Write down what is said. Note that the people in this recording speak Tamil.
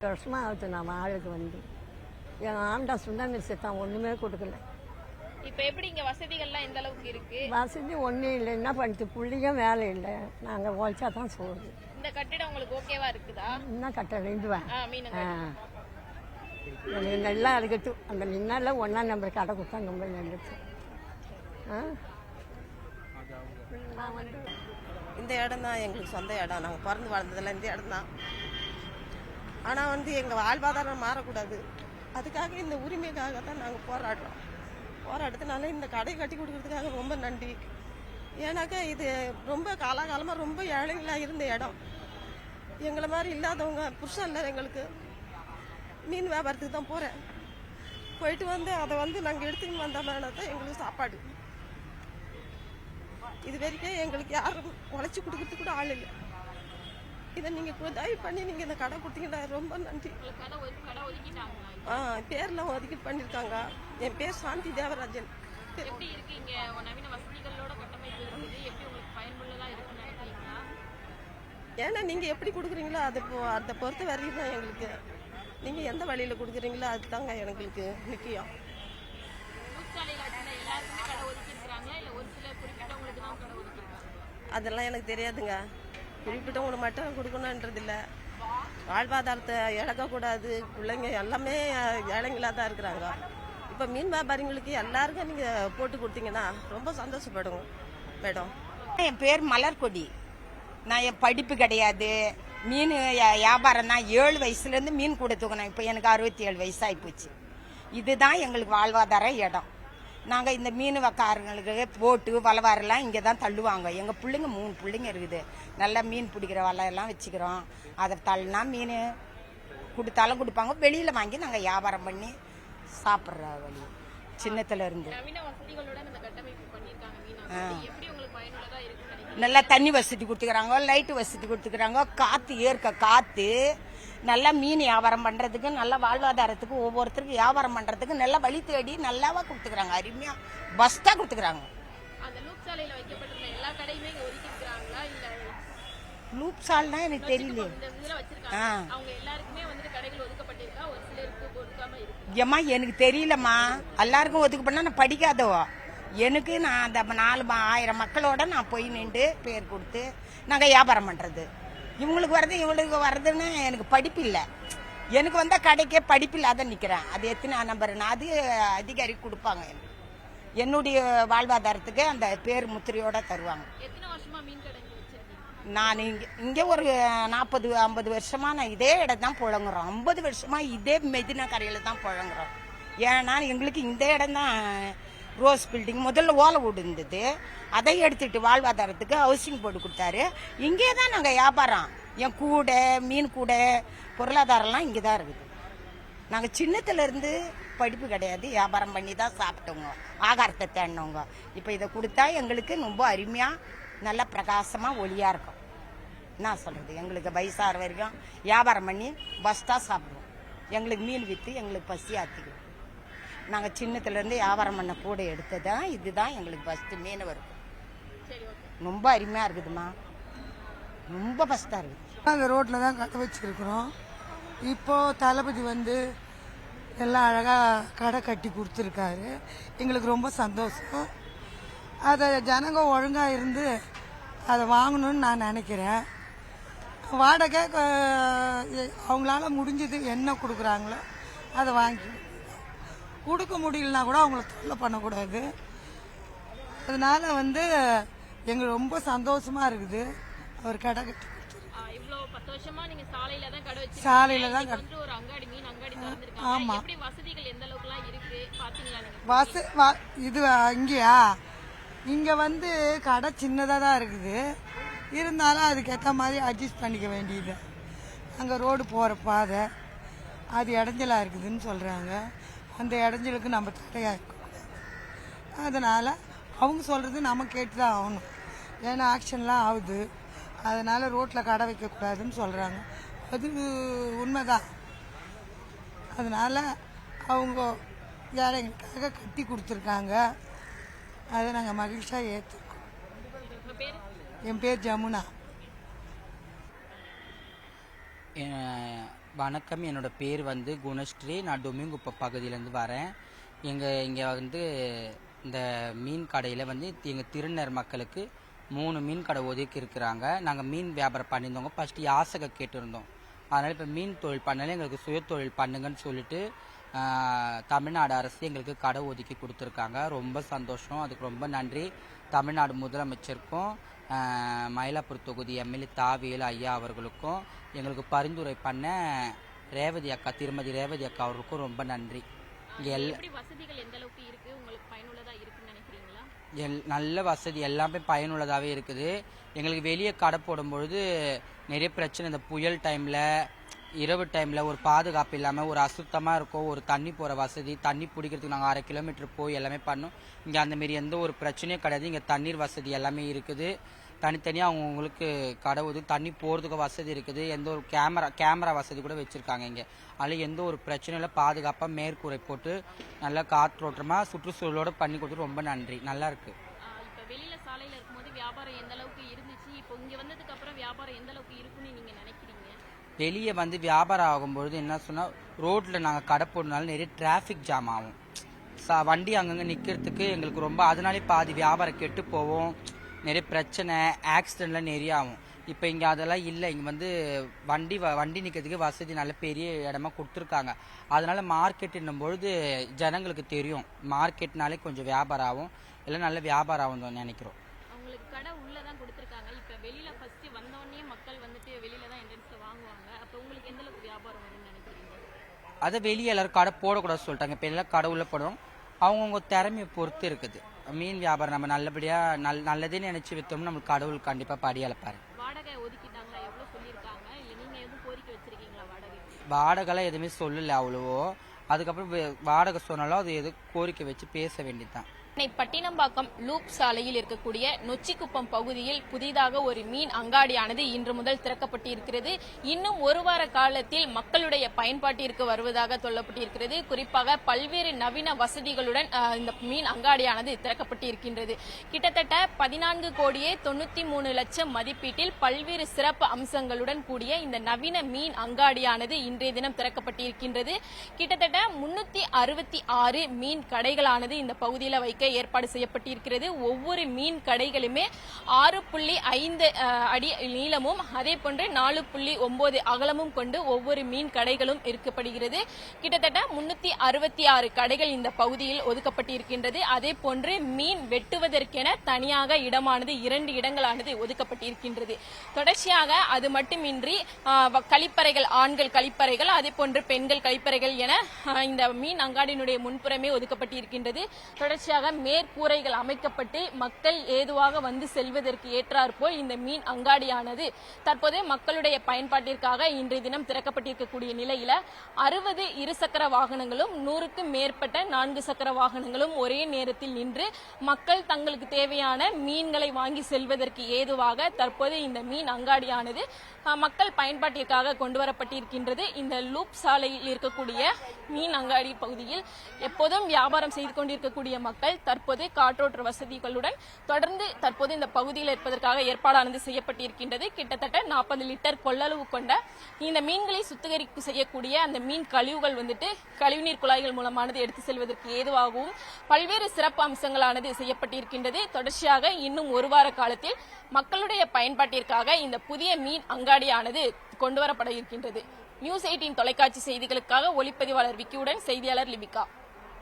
வருஷமாக ஆகுது நான் ஆளுக்கு வந்து. என் ஆண்டா சுண்ணாமி செத்தான் ஒன்றுமே கொடுக்கல. இப்ப எப்படி இங்க வசதிகள்லாம் எந்த அளவுக்கு இருக்கு? வசதி ஒன்றும் இல்லை என்ன பண்ணிட்டு பிள்ளைங்க வேலை இல்லை. நாங்கள் உழைச்சா தான் சோறு இந்த கட்டிடம் உங்களுக்கு ஓகேவா இருக்குதா? இன்னும் கட்ட வேண்டுவேன். ஆ மீன் ஆ. நல்லா இருக்கட்டும். அந்த நின்னால ஒன்றா நம்பர் கடை கொடுத்தா ரொம்ப நல்லது ஆ? நான் வந்து இந்த இடம் தான் எங்களுக்கு சொந்த இடம். நாங்கள் பிறந்து வளர்ந்ததில் இந்த இடம் தான். ஆனால் வந்து எங்கள் வாழ்வாதாரம் மாறக்கூடாது. அதுக்காக இந்த உரிமைக்காக தான் நாங்கள் போராடுறோம். போராட்டத்தினால இந்த கடை கட்டி கொடுக்கறதுக்காக ரொம்ப நன்றி. ஏன்னாக்கா இது ரொம்ப காலாகாலமாக ரொம்ப ஏழைங்களாக இருந்த இடம். எங்களை மாதிரி இல்லாதவங்க புருஷன் இல்லை எங்களுக்கு. மீன் வியாபாரத்துக்கு தான் போகிறேன் போயிட்டு வந்து அதை வந்து நாங்கள் எடுத்துன்னு வந்தோம்னா தான் எங்களுக்கு சாப்பாடு. இது வரைக்கும் எங்களுக்கு யாரும் உழைச்சி கொடுக்கறதுக்கு கூட ஆள் இல்லை. இதை நீங்கள் தயவு பண்ணி நீங்கள் இந்த கடை கொடுத்தீங்கன்னா ரொம்ப நன்றி. கடை ஒதுக்கி- கடை ஆ பேர்லாம் ஒதுக்கீடு பண்ணியிருக்காங்க என் பேர் சாந்தி தேவராஜன். ஏன்னா நீங்கள் எப்படி கொடுக்குறீங்களோ அதை அதை பொறுத்த வரையும் தான் எங்களுக்கு. நீங்கள் எந்த வழியில் கொடுக்குறீங்களோ அதுதாங்க எங்களுக்கு முக்கியம். கடை ஒதுக்கி கடை அதெல்லாம் எனக்கு தெரியாதுங்க. குறிப்பிட்டவங்களுக்கு மட்டும் கொடுக்கணுன்றது இல்லை வாழ்வாதாரத்தை இழக்கக்கூடாது. பிள்ளைங்க எல்லாமே ஏழைங்களாக தான் இருக்கிறாங்க. இப்போ மீன் வியாபாரிங்களுக்கு எல்லாருக்கும் நீங்கள் போட்டு கொடுத்தீங்கன்னா ரொம்ப சந்தோஷப்படும் மேடம். என் பேர் மலர்கொடி. நான் என் படிப்பு கிடையாது. மீன் வியாபாரம் தான். ஏழு வயசுலேருந்து மீன் கூட இப்போ எனக்கு அறுபத்தி ஏழு வயசாகி போச்சு இதுதான் எங்களுக்கு வாழ்வாதார இடம். நாங்கள் இந்த மீன் வக்காரங்களுக்கு போட்டு வலவாரெல்லாம் இங்கே தான் தள்ளுவாங்க. எங்கள் பிள்ளைங்க மூணு பிள்ளைங்க இருக்குது. நல்லா மீன் பிடிக்கிற வலை எல்லாம் வச்சுக்கிறோம். அதை தள்ளினா மீன் கொடுத்தாலும் கொடுப்பாங்க. வெளியில் வாங்கி நாங்கள் வியாபாரம் பண்ணி சாப்பிட்ற வழி. சின்னத்துல இருந்து. நல்லா தண்ணி வசதி கொடுத்துக்கிறாங்க லைட்டு வசதி கொடுத்துக்கிறாங்க காற்று ஏற்க காற்று நல்லா மீன் வியாபாரம் பண்ணுறதுக்கு நல்ல வாழ்வாதாரத்துக்கு ஒவ்வொருத்தருக்கும் வியாபாரம் பண்ணுறதுக்கு நல்லா வழி தேடி நல்லாவா கொடுத்துக்கிறாங்க. அருமையாக பஸ்ட்டாக கொடுத்துக்கிறாங்க. லூப் சால்னா எனக்கு தெரியல ஆ. ஏம்மா எனக்கு தெரியலம்மா. எல்லாருக்கும் ஒதுக்கு பண்ணா நான் படிக்காதவோ. எனக்கு நான் அந்த நாலு ஆயிரம் மக்களோட நான் போய் நின்று பேர் கொடுத்து நாங்கள் வியாபாரம் பண்ணுறது இவங்களுக்கு வர்றது இவங்களுக்கு வர்றதுன்னு எனக்கு படிப்பு இல்லை. எனக்கு வந்த கடைக்கே படிப்பு இல்லாத நிற்கிறேன் அது எத்தனை நம்பர் நான் அது அதிகாரி கொடுப்பாங்க எனக்கு. என்னுடைய வாழ்வாதாரத்துக்கு அந்த பேர் முத்திரையோட தருவாங்க. நான் இங்கே இங்கே ஒரு நாற்பது ஐம்பது வருஷமா நான் இதே இடம் தான் புழங்குறோம். ஐம்பது வருஷமா இதே மெதினா கரையில் தான் புழங்குறோம். ஏன்னா எங்களுக்கு இந்த இடம் தான் ரோஸ் பில்டிங் முதல்ல ஓலை வீடு இருந்தது அதை எடுத்துட்டு வாழ்வாதாரத்துக்கு ஹவுசிங் போர்டு கொடுத்தாரு. இங்கே தான் நாங்கள் வியாபாரம். என் கூடை மீன் கூடை பொருளாதாரம்லாம் இங்கே தான் இருக்குது. நாங்கள் சின்னத்துலேருந்து படிப்பு கிடையாது. வியாபாரம் பண்ணி தான் சாப்பிட்டோங்க. ஆகாரத்தை தேடினவங்க இப்போ இதை கொடுத்தா எங்களுக்கு ரொம்ப அருமையாக நல்ல பிரகாசமாக ஒளியாக இருக்கும். என்ன சொல்கிறது எங்களுக்கு வயசாகிற வரைக்கும் வியாபாரம் பண்ணி பஸ்ட்டாக சாப்பிடுவோம். எங்களுக்கு மீன் விற்று எங்களுக்கு பசி ஆற்றிக்குவோம் நாங்கள் சின்னத்துலேருந்து வியாபாரம் பண்ண கூட எடுத்தது தான் இதுதான் எங்களுக்கு ஃபஸ்ட்டு மீன் வரும். சரி ஓகே ரொம்ப அருமையாக இருக்குதுமா ரொம்ப ஃபஸ்ட்டாக இருக்குது. நாங்கள் ரோட்டில் தான் கடை வச்சுருக்குறோம். இப்போது தளபதி வந்து எல்லாம் அழகாக கடை கட்டி கொடுத்துருக்காரு. எங்களுக்கு ரொம்ப சந்தோஷம். அதை ஜனங்க ஒழுங்காக இருந்து அதை வாங்கணும்னு நான் நினைக்கிறேன். வாடகை அவங்களால முடிஞ்சது என்ன கொடுக்குறாங்களோ அதை வாங்கி கொடுக்க முடியலனா கூட அவங்கள தொல்லை பண்ணக்கூடாது. அதனால வந்து எங்களுக்கு ரொம்ப சந்தோஷமா இருக்குது. அவர் கடை கட்டி சாலையில தான் நீங்க? வச இது இங்கேயா? இங்கே வந்து கடை சின்னதாக தான் இருக்குது. இருந்தாலும் அதுக்கேற்ற மாதிரி அட்ஜஸ்ட் பண்ணிக்க வேண்டியது. அங்கே ரோடு போகிற பாதை அது இடைஞ்சலாக இருக்குதுன்னு சொல்கிறாங்க அந்த இடைஞ்சலுக்கு நம்ம தடையாக இருக்கக்கூடாது அதனால் அவங்க சொல்கிறது நம்ம கேட்டு தான் ஆகணும். ஏன்னா ஆக்ஷன்லாம் ஆகுது. அதனால் ரோட்டில் கடை வைக்கக்கூடாதுன்னு சொல்கிறாங்க அது உண்மைதான். அதனால் அவங்க ஏழைங்களுக்காக கட்டி கொடுத்துருக்காங்க அதை நாங்கள் மகிழ்ச்சியாக ஏற்றுக்கோம் என் பேர் ஜமுனா. வணக்கம். என்னோட பேர் வந்து குணஸ்ரீ. நான் டொமிங்குப்பம் பகுதியிலேருந்து வரேன். எங்கள் இங்கே வந்து இந்த மீன் கடையில் வந்து எங்கள் திருநர் மக்களுக்கு மூணு மீன் கடை ஒதுக்கி இருக்கிறாங்க. நாங்கள் மீன் வியாபாரம் பண்ணியிருந்தோங்க. ஃபஸ்ட்டு யாசகை கேட்டிருந்தோம். அதனால் இப்போ மீன் தொழில் பண்ணாலே. எங்களுக்கு சுய தொழில் பண்ணுங்கன்னு சொல்லிட்டு தமிழ்நாடு அரசு எங்களுக்கு கடை ஒதுக்கி கொடுத்துருக்காங்க. ரொம்ப சந்தோஷம். அதுக்கு ரொம்ப நன்றி. தமிழ்நாடு முதலமைச்சருக்கும் மயிலாப்பூர் தொகுதி எம்எல்ஏ தாவியல் ஐயா அவர்களுக்கும் எங்களுக்கு பரிந்துரை பண்ண ரேவதி அக்கா திருமதி ரேவதி அக்கா அவர்களுக்கும் ரொம்ப நன்றி. இங்கே எல் எப்படி வசதிகள் எந்த அளவுக்கு இருக்கு? உங்களுக்கு பயனுள்ளதா இருக்குன்னு நினைக்கிறீங்களா? எல் நல்ல வசதி எல்லாமே பயனுள்ளதாகவே இருக்குது. எங்களுக்கு வெளியே கடை போடும்பொழுது நிறைய பிரச்சனை. இந்த புயல் டைமில் இரவு டைமில் ஒரு பாதுகாப்பு இல்லாமல் ஒரு அசுத்தமாக இருக்கும் ஒரு தண்ணி போகிற வசதி தண்ணி பிடிக்கிறதுக்கு நாங்கள் அரை கிலோமீட்டர் போய் எல்லாமே பண்ணோம். இங்கே அந்த மாரி எந்த ஒரு பிரச்சனையும் கிடையாது. இங்கே தண்ணீர் வசதி எல்லாமே இருக்குது. தனித்தனியாக அவங்கவுங்களுக்கு கடை ஒதுக்கி தண்ணி போகிறதுக்கு வசதி இருக்குது. எந்த ஒரு கேமரா கேமரா வசதி கூட வச்சுருக்காங்க இங்கே. அதில் எந்த ஒரு பிரச்சனையும் இல்லை. பாதுகாப்பாக மேற்கூரை போட்டு நல்லா காற்றோட்டமாக சுற்றுச்சூழலோடு பண்ணி கொடுத்து ரொம்ப நன்றி. நல்லா இப்ப வெளியில சாலையில இருக்கும்போது வியாபாரம் எந்த அளவுக்கு இருந்துச்சு? இப்போ இங்க வந்ததுக்கு அப்புறம் வியாபாரம் எந்த அளவுக்கு இருக்குன்னு நீங்க நினைக்கிறீங்க? வெளியே வந்து வியாபாரம் ஆகும்பொழுது என்ன சொன்னால் ரோட்டில் நாங்கள் கடை போடுறதுனால நிறைய டிராஃபிக் ஜாம் ஆகும். சா வண்டி அங்கங்கே நிற்கிறதுக்கு எங்களுக்கு ரொம்ப அதனாலே பாதி வியாபாரம் கெட்டு போவோம் நிறைய பிரச்சனை ஆக்சிடெண்ட்லாம் நிறைய ஆகும். இப்போ இங்கே அதெல்லாம் இல்லை. இங்கே வந்து வண்டி வ- வண்டி நிற்கிறதுக்கு வசதி நல்ல பெரிய இடமா கொடுத்துருக்காங்க. அதனால மார்க்கெட்டுன்னும் பொழுது ஜனங்களுக்கு தெரியும். மார்க்கெட்னாலே கொஞ்சம் வியாபாரம் ஆகும் எல்லாம் நல்ல வியாபாரம் ஆகும் நினைக்கிறோம். அவங்களுக்கு கடை உள்ளதான் கொடுத்துருக்காங்க. இப்ப வெளியில வந்தோடனே மக்கள் வந்துட்டு வெளியில தான் என்ட்ரன்ஸ்ல வாங்குவாங்க. அப்ப உங்களுக்கு எந்த அளவுக்கு வியாபாரம் வரும்னு நினைக்கிறீங்க? அதை வெளியே எல்லாரும் கடை போடக்கூடாது சொல்லிட்டாங்க. இப்போ எல்லாம் கடை உள்ள போடுறோம். அவங்கவுங்க திறமையை பொறுத்து இருக்குது. மீன் வியாபாரம் நம்ம நல்லபடியாக நல் நல்லதே நினச்சி விற்றோம்னா நம்மளுக்கு கடவுள் கண்டிப்பாக படி அளப்பாரு வாடகைலாம் எதுவுமே சொல்லலை அவ்வளவோ. அதுக்கப்புறம் வாடகை சொன்னாலும் அது எது கோரிக்கை வச்சு பேச வேண்டியதுதான். சென்னை பட்டினம்பாக்கம் லூப் சாலையில் இருக்கக்கூடிய நொச்சிக்குப்பம் பகுதியில் புதிதாக ஒரு மீன் அங்காடியானது இன்று முதல் திறக்கப்பட்டிருக்கிறது. இன்னும் ஒரு வார காலத்தில் மக்களுடைய பயன்பாட்டிற்கு வருவதாக சொல்லப்பட்டிருக்கிறது. குறிப்பாக பல்வேறு நவீன வசதிகளுடன் இந்த மீன் அங்காடியானது திறக்கப்பட்டிருக்கின்றது. கிட்டத்தட்ட பதினான்கு கோடியே தொண்ணூத்தி மூணு லட்சம் மதிப்பீட்டில் பல்வேறு சிறப்பு அம்சங்களுடன் கூடிய இந்த நவீன மீன் அங்காடியானது இன்றைய தினம் திறக்கப்பட்டிருக்கின்றது. கிட்டத்தட்ட முன்னூத்தி அறுபத்தி ஆறு மீன் கடைகளானது இந்த பகுதியில் வைக்க ஏற்பாடு செய்யப்பட்டிருக்கிறது. ஒவ்வொரு மீன் கடைகளுமே ஆறு புள்ளி ஐந்து அடி நீளமும் அதே போன்று நாலு புள்ளி ஒன்பது அகலமும் கொண்டு ஒவ்வொரு மீன் கடைகளும் இருக்கப்படுகிறது. கிட்டத்தட்ட முன்னூத்தி அறுபத்தி ஆறு கடைகள் இந்த பகுதியில் ஒதுக்கப்பட்டிருக்கின்றது. அதே போன்று மீன் வெட்டுவதற்கென தனியாக இடமானது இரண்டு இடங்களானது ஒதுக்கப்பட்டிருக்கின்றது. தொடர்ச்சியாக அது மட்டுமின்றி கழிப்பறைகள் ஆண்கள் கழிப்பறைகள் அதே போன்று பெண்கள் கழிப்பறைகள் என இந்த மீன் அங்காடியினுடைய முன்புறமே ஒதுக்கப்பட்டிருக்கின்றது. தொடர்ச்சியாக மேற்கூரைகள் அமைக்கப்பட்டு மக்கள் ஏதுவாக வந்து செல்வதற்கு ஏற்றாற்போல் இந்த மீன் அங்காடியானது. தற்போது மக்களுடைய பயன்பாட்டிற்காக இன்றைய தினம் திறக்கப்பட்டிருக்கக்கூடிய நிலையில அறுபது இருசக்கர வாகனங்களும் நூறுக்கும் மேற்பட்ட நான்கு சக்கர வாகனங்களும் ஒரே நேரத்தில் நின்று மக்கள் தங்களுக்கு தேவையான மீன்களை வாங்கி செல்வதற்கு ஏதுவாக தற்போது இந்த மீன் அங்காடியானது மக்கள் பயன்பாட்டிற்காக கொண்டு வரப்பட்டிருக்கின்றது இந்த லூப் சாலையில் இருக்கக்கூடிய மீன் அங்காடி பகுதியில் எப்போதும் வியாபாரம் செய்து கொண்டிருக்கக்கூடிய மக்கள் தற்போது காற்றோட்ட வசதிகளுடன் தொடர்ந்து தற்போது இந்த பகுதியில் இருப்பதற்காக ஏற்பாடானது செய்யப்பட்டிருக்கின்றது. கிட்டத்தட்ட நாற்பது லிட்டர் கொள்ளளவு கொண்ட இந்த மீன்களை சுத்திகரிப்பு செய்யக்கூடிய அந்த மீன் கழிவுகள் வந்துட்டு கழிவுநீர் குழாய்கள் மூலமானது எடுத்து செல்வதற்கு ஏதுவாகவும் பல்வேறு சிறப்பு அம்சங்களானது செய்யப்பட்டிருக்கின்றது. தொடர்ச்சியாக இன்னும் ஒரு வார காலத்தில் மக்களுடைய பயன்பாட்டிற்காக இந்த புதிய மீன் அங்காடியானது கொண்டு வரப்பட இருக்கின்றது. நியூஸ் எயிட்டின் தொலைக்காட்சி செய்திகளுக்காக ஒளிப்பதிவாளர் விக்கியுடன் செய்தியாளர் லிபிகா.